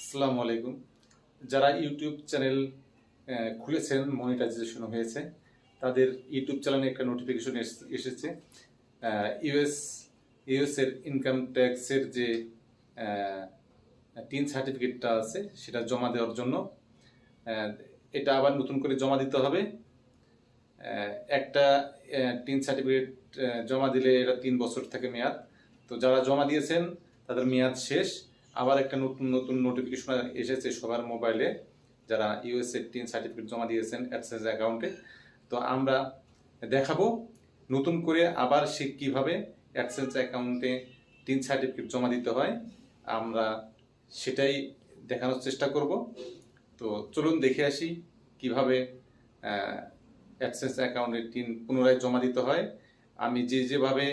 আসসালামু আলাইকুম। যারা ইউটিউব চ্যানেল খুলেছেন, মনিটাইজেশন হয়েছে, তাদের ইউটিউব চ্যানেলে একটা নোটিফিকেশন এসেছে ইউএস ইউএস এর ইনকাম ট্যাক্সের যে টিন সার্টিফিকেটটা আছে, সেটা জমা দেওয়ার জন্য এটা আবার নতুন করে জমা দিতে হবে। একটা টিন সার্টিফিকেট জমা দিলে এটা তিন বছর থেকে মেয়াদ। তো যারা জমা দিয়েছেন, তাদের মেয়াদ শেষ। আবার একটা নতুন নতুন নোটিফিকেশন এসেছে সবার মোবাইলে যারা ইউএসএ টিন সার্টিফিকেট জমা দিয়েছেন অ্যাডসেন্স অ্যাকাউন্টে তো আমরা দেখাবো নতুন করে আবার সে কীভাবে অ্যাডসেন্স অ্যাকাউন্টে টিন সার্টিফিকেট জমা দিতে হয়। আমরা সেটাই দেখানোর চেষ্টা করব। তো চলুন দেখে আসি কীভাবে অ্যাডসেন্স অ্যাকাউন্টে টিন পুনরায় জমা দিতে হয়। আমি যে যেভাবে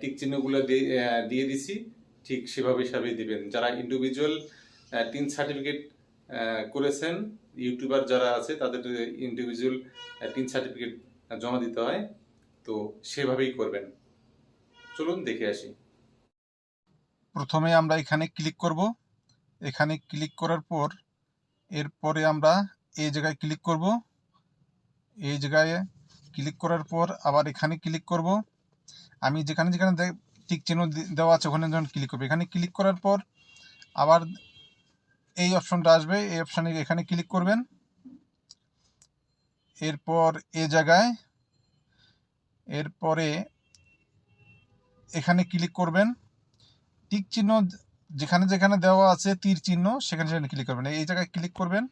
টিক চিহ্নগুলো দিয়ে দিয়ে দিছি ঠিক সেভাবে হিসাবেই দিবেন। যারা ইন্ডিভিজুয়াল টিন সার্টিফিকেট করেছেন ইউটিউবার যারা আছে, তাদের ইন্ডিভিজুয়াল টিন সার্টিফিকেট জমা দিতে হয়। তো সেভাবেই করবেন। চলুন দেখে আসি। প্রথমে আমরা এখানে ক্লিক করব। এখানে ক্লিক করার পর, এরপরে আমরা এই জায়গায় ক্লিক করব। এই জায়গায় ক্লিক করার পর আবার এখানে ক্লিক করব। আমি যেখানে যেখানে টিক চিহ্ন দেওয়া আছে, ওখানে যখন ক্লিক করবে। এখানে ক্লিক করার পর আবার এই অপশনটা আসবে। এই অপশানে এখানে ক্লিক করবেন। এরপর এ জায়গায়, এরপরে এখানে ক্লিক করবেন। টিক চিহ্ন যেখানে যেখানে দেওয়া আছে তীর চিহ্ন, সেখানে সেখানে ক্লিক করবেন। এই জায়গায় ক্লিক করবেন।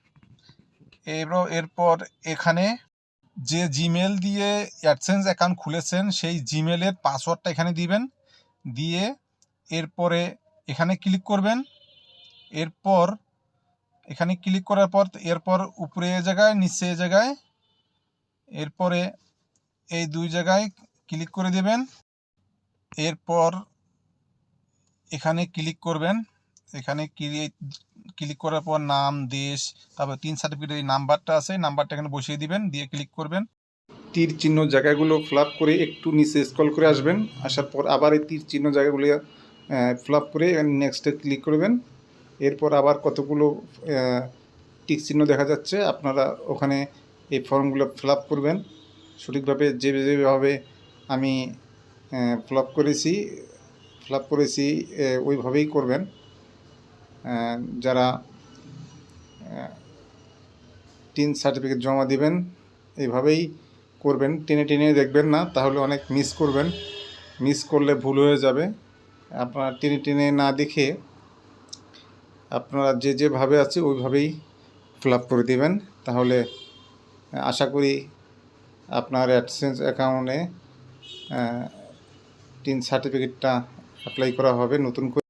এরপর এরপর এখানে যে জিমেল দিয়ে অ্যাডসেন্স অ্যাকাউন্ট খুলেছেন, সেই জিমেলের পাসওয়ার্ডটা এখানে দিবেন। দিয়ে এরপরে এখানে ক্লিক করবেন। এরপর এখানে ক্লিক করার পর এরপর উপরে জায়গায়, নিচে জায়গায়, এরপরে এই দুই জায়গায় ক্লিক করে দেবেন। এরপর এখানে ক্লিক করবেন। এখানে ক্লিক করার পর নাম, দেশ, তারপর তিন সার্টিফিকেটের এই নাম্বারটা আছে নাম্বারটা এখানে বসিয়ে দিবেন, দিয়ে ক্লিক করবেন। তীর চিহ্ন জায়গাগুলো ফ্লাপ করে একটু নিচে স্কল করে আসবেন। আসার পর আবার এই তীর চিহ্ন জায়গাগুলো ফ্লাপ করে নেক্সটে ক্লিক করবেন। এরপর আবার কতগুলো টিক চিহ্ন দেখা যাচ্ছে। আপনারা ওখানে এই ফর্মগুলো ফিল আপ করবেন। সঠিকভাবে যে যেভাবে আমি ফিল আপ করেছি ফিল আপ করেছি ওইভাবেই করবেন। যারা টিন সার্টিফিকেট জমা দিবেন, এইভাবেই করবেন, টেনে টেনে দেখবেন না, তাহলে অনেক মিস করবেন। মিস করলে ভুল হয়ে যাবে। আপনারা টেনে টেনে না দেখে আপনারা যে যেভাবে আছে ওইভাবেই ফিল করে দেবেন। তাহলে আশা করি আপনার অ্যাডসেন্স অ্যাকাউন্টে টিন সার্টিফিকেটটা অ্যাপ্লাই করা হবে নতুন করে।